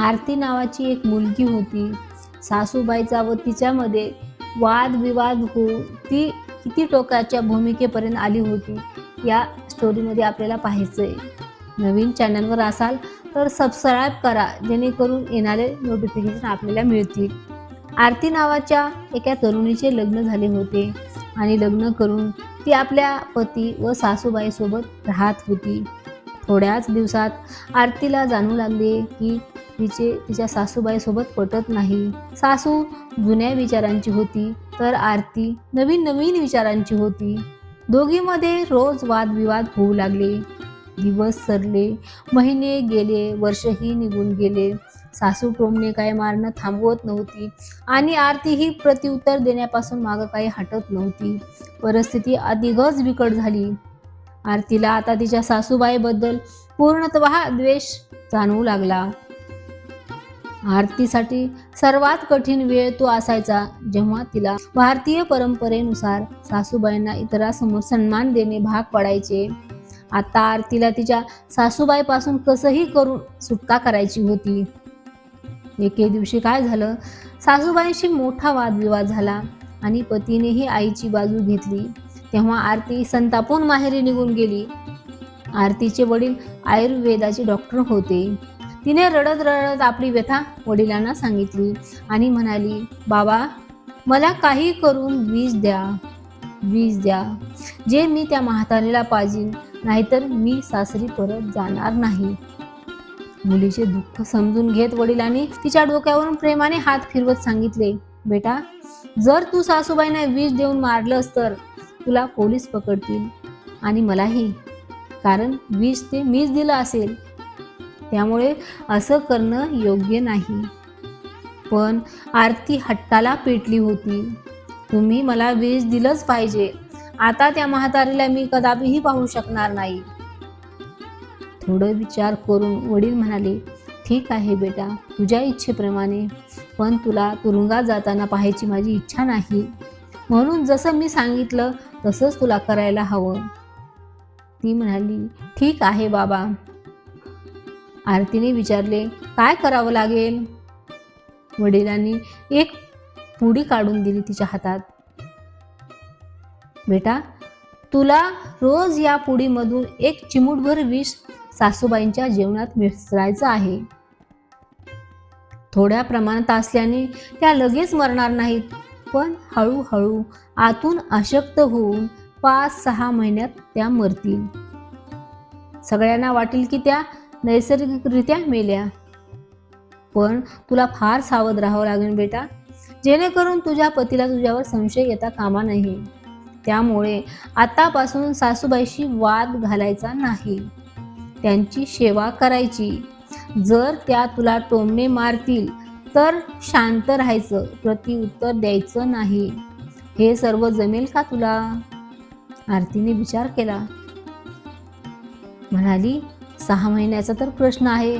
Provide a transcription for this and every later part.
आरती नावाची एक मुलगी होती. सासूबाईचा व तिच्यामध्ये वादविवाद होऊन ती किती टोकाच्या भूमिकेपर्यंत आली होती या स्टोरीमध्ये आपल्याला पाहायचं आहे नवीन चॅनलवर असाल तर सबस्क्राईब करा जेणेकरून येणारे नोटिफिकेशन आपल्याला मिळतील. आरती नावाच्या एका तरुणीचे लग्न झाले होते आणि लग्न करून ती आपल्या पती व सासूबाईसोबत राहत होती. थोड्याच दिवसात आरतीला जाणू लागले की तिचे तिच्या सासूबाईसोबत पटत नाही. सासू जुन्या विचारांची होती तर आरती नवीन नवीन विचारांची होती. दोघीमध्ये रोज वादविवाद होऊ लागले. दिवस सरले महिने गेले वर्षही निघून गेले. सासू टोमणे काय मारणं थांबवत नव्हती आणि आरती ही प्रत्युत्तर देण्यापासून मागं काही हटत नव्हती. परिस्थिती अधिकच बिकट झाली. आरतीला आता तिच्या सासूबाईबद्दल पूर्णतः द्वेष जाणवू लागला. आरतीसाठी सर्वात कठीण वेळ तो असायचा जेव्हा तिला भारतीय परंपरेनुसार सासूबाईंना इतरांसमोर सन्मान देणे भाग पडायचे. आता आरतीला तिच्या सासूबाईपासून कसंही करून सुटका करायची होती. एके दिवशी काय झालं? सासूबाईंशी मोठा वादविवाद झाला आणि पतीनेही आईची बाजू घेतली. तेव्हा आरती संतापून माहेरी निघून गेली. आरतीचे वडील आयुर्वेदाचे डॉक्टर होते. तिने रडत रडत आपली व्यथा वडिलांना सांगितली आणि म्हणाली बाबा मला काही करून वीज द्या वीज द्या. जे मी त्या म्हातारीला पाजीन नाहीतर मी सासरी परत जाणार नाही. मुलीचे दुःख समजून घेत वडिलांनी तिच्या डोक्यावरून प्रेमाने हात फिरवत सांगितले बेटा जर तू सासूबाईंना विष देऊन मारलंस तर तुला पोलीस पकडतील आणि मलाही. कारण विष ते मीच दिलं असेल. त्यामुळे असं करणं योग्य नाही. पण आरती हट्टाला पेटली होती. तुम्ही मला वीज दिलंच पाहिजे. आता त्या म्हातारीला मी कदापिही पाहू शकणार नाही. थोडं विचार करून वडील म्हणाले ठीक आहे बेटा तुझ्या इच्छेप्रमाणे. पण तुला तुरुंगात जाताना पाहायची माझी इच्छा नाही. म्हणून जसं मी सांगितलं तसंच तुला करायला हवं. ती म्हणाली ठीक आहे बाबा. आरतीने विचारले काय करावं लागेल? वडिलांनी एक पुडी काढून दिली तिच्या हातात. बेटा तुला रोज या पुडीमधून एक चिमूटभर विष सासूबाईंच्या जेवणात मिसळायचं आहे. थोड्या प्रमाणात असल्याने त्या लगेच मरणार नाहीत पण हळूहळू आतून अशक्त होऊन पाच सहा महिन्यात त्या मरतील. सगळ्यांना वाटेल की त्या नैसर्गिकरित्या मेल्या. पण तुला फार सावध राहावं लागेल बेटा. जेणेकरून तुझ्या पतीला तुझ्यावर संशय येता कामा नाही त्यामुळे आतापासून सासूबाईशी वाद घालायचा नाही. त्यांची सेवा करायची. जर त्या तुला टोमणे मारतील तर शांत राहायचं प्रतिउत्तर द्यायचं नाही. हे सर्व जमेल का तुला? आरतीने विचार केला. म्हणाली सहा महिन्याचा तर प्रश्न आहे.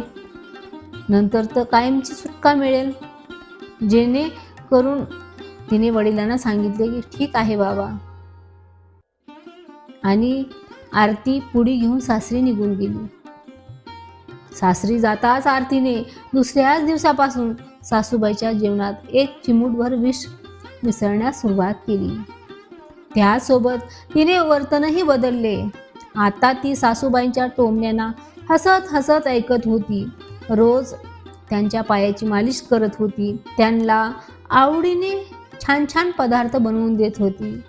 नंतर तर कायमची सुटका मिळेल. जेणेकरून तिने वडिलांना सांगितले की ठीक आहे बाबा. आणि आरती पुढी घेऊन सासरी निघून गेली. सासरी जाताच आरतीने दुसऱ्याच दिवसापासून सासूबाईच्या जेवणात एक चिमूटभर विष मिसळण्यास सुरुवात केली. त्यासोबत तिने वर्तनही बदलले. आता ती सासूबाईंच्या टोमण्यांना हसत हसत ऐकत होती. रोज त्यांच्या पायाची मालिश करत होती. त्यांना आवडीने छान छान पदार्थ बनवून देत होती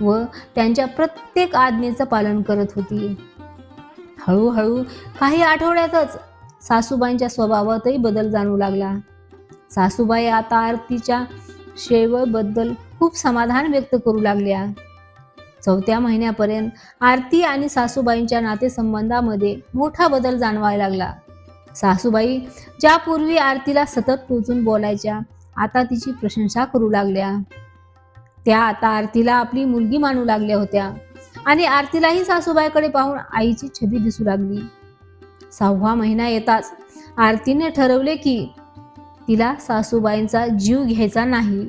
व त्यांच्या प्रत्येक आज्ञेचं पालन करत होती. हळूहळू काही आठवड्यातच सासूबाईंच्या स्वभावातही बदल जाणू लागला. सासूबाई आता आरतीच्या शेवबद्दल खूप समाधान व्यक्त करू लागल्या. चौथ्या महिन्यापर्यंत आरती आणि सासूबाईंच्या नातेसंबंधामध्ये मोठा बदल जाणवायला लागला. सासूबाई ज्या पूर्वी आरतीला सतत टोचून बोलायच्या आता तिची प्रशंसा करू लागल्या. त्या आता आरतीला आपली मुलगी मानू लागल्या होत्या आणि आरतीलाही सासूबाईकडे पाहून आईची छबी दिसू लागली. सहावा महिना येताच आरतीने ठरवले की तिला सासूबाईंचा जीव घ्यायचा नाही.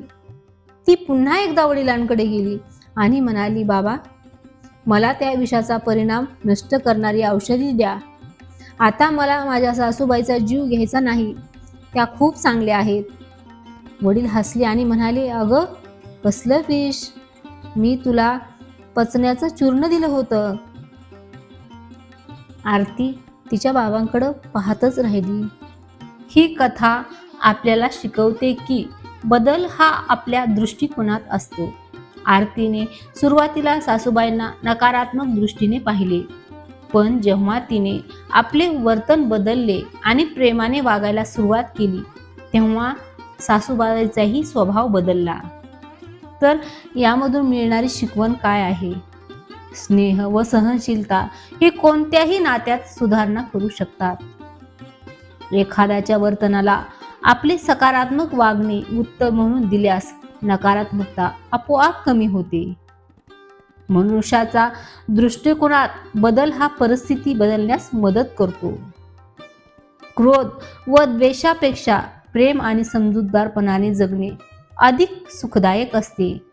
ती पुन्हा एकदा वडिलांकडे गेली. आणि म्हणाली बाबा मला त्या विषाचा परिणाम नष्ट करणारी औषधी द्या. आता मला माझ्या सासूबाईचा जीव घ्यायचा नाही. त्या खूप चांगल्या आहेत. वडील हसले आणि म्हणाले अगं कसलं विष? मी तुला पचण्याचं चूर्ण दिलं होतं. आरती तिच्या बाबांकडं पाहतच राहिली. ही कथा आपल्याला शिकवते की बदल हा आपल्या दृष्टिकोनात असतो. आरतीने सुरुवातीला सासूबाईंना नकारात्मक दृष्टीने पाहिले. पण जेव्हा तिने आपले वर्तन बदलले आणि प्रेमाने वागायला सुरुवात केली तेव्हा सासूबाईचाही स्वभाव बदलला. तर यामधून मिळणारी शिकवण काय आहे? स्नेह व सहनशीलता हे कोणत्याही नात्यात सुधारणा करू शकतात. एखाद्याच्या वर्तनाला आपले सकारात्मक वागणे उत्तर म्हणून दिल्यास नकारात्मकता आपोआप कमी होते. मनुष्याचा दृष्टिकोनात बदल हा परिस्थिती बदलण्यास मदत करतो. क्रोध व द्वेषापेक्षा प्रेम आणि समजूतदारपणाने जगणे अधिक सुखदायक असते.